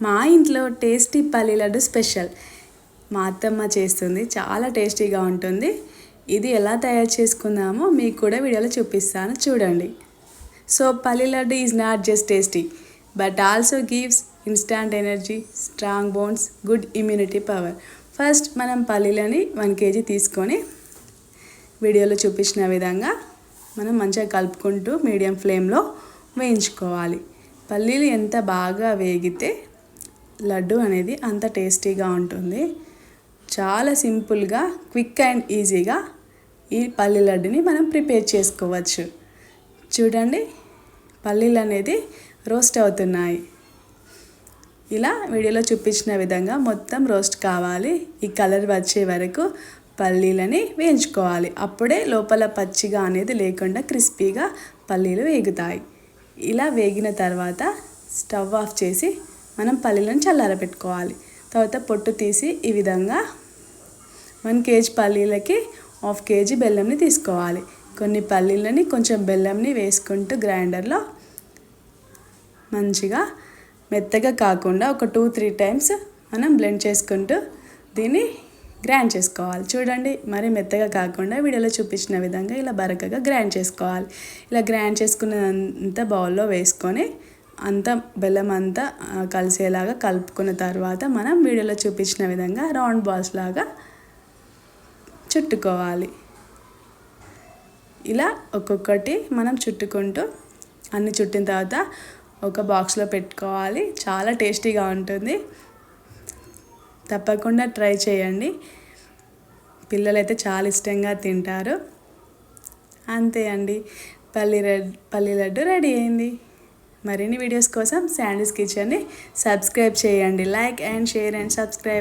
మా ఇంట్లో టేస్టీ పల్లి లడ్డు స్పెషల్. మా అత్తమ్మ చేస్తుంది చాలా టేస్టీగా ఉంటుంది. ఇది ఎలా తయారు చేసుకుందామో మీకు కూడా వీడియోలో చూపిస్తాను చూడండి. So palli laddu is not just tasty but also gives instant energy strong bones good immunity power first మనం పల్లీలని వన్ కేజీ తీసుకొని వీడియోలో చూపించిన విధంగా మనం మంచిగా కలుపుకుంటూ మీడియం ఫ్లేమ్లో వేయించుకోవాలి. పల్లీలు ఎంత బాగా వేగితే లడ్డు అనేది అంత టేస్టీగా ఉంటుంది. చాలా సింపుల్గా క్విక్ అండ్ ఈజీగా ఈ పల్లి లడ్డుని మనం ప్రిపేర్ చేసుకోవచ్చు. చూడండి పల్లీలు అనేది రోస్ట్ అవుతున్నాయి. ఇలా వీడియోలో చూపించిన విధంగా మొత్తం రోస్ట్ కావాలి. ఈ కలర్ వచ్చే వరకు పల్లీలని వేయించుకోవాలి. అప్పుడే లోపల పచ్చిగా అనేది లేకుండా క్రిస్పీగా పల్లీలు వేగుతాయి. ఇలా వేగిన తర్వాత స్టవ్ ఆఫ్ చేసి మనం పల్లీలను చల్లారబెట్టుకోవాలి. తర్వాత పొట్టు తీసి ఈ విధంగా వన్ కేజీ పల్లీలకి హాఫ్ కేజీ బెల్లంని తీసుకోవాలి. కొన్ని పల్లీలని కొంచెం బెల్లంని వేసుకుంటూ గ్రైండర్లో మంచిగా మెత్తగా కాకుండా ఒక టూ త్రీ టైమ్స్ మనం బ్లెండ్ చేసుకుంటూ దీన్ని గ్రైండ్ చేసుకోవాలి. చూడండి మరి మెత్తగా కాకుండా వీడియోలో చూపించిన విధంగా ఇలా బరకగా గ్రైండ్ చేసుకోవాలి. ఇలా గ్రైండ్ చేసుకున్నదంతా బౌల్లో వేసుకొని అంతా బెల్లం అంతా కలిసేలాగా కలుపుకున్న తర్వాత మనం వీడియోలో చూపించిన విధంగా రౌండ్ బాల్స్ లాగా చుట్టుకోవాలి. ఇలా ఒక్కొక్కటి మనం చుట్టుకుంటూ అన్ని చుట్టిన తర్వాత ఒక బాక్స్లో పెట్టుకోవాలి. చాలా టేస్టీగా ఉంటుంది. తప్పకుండా ట్రై చేయండి. పిల్లలైతే చాలా ఇష్టంగా తింటారు. అంతే అండి. పల్లి రెడ్ పల్లి లడ్డు రెడీ అయింది. మరిన్ని వీడియోస్ కోసం శాండీస్ కిచెన్ని సబ్స్క్రైబ్ చేయండి. Like and share and subscribe.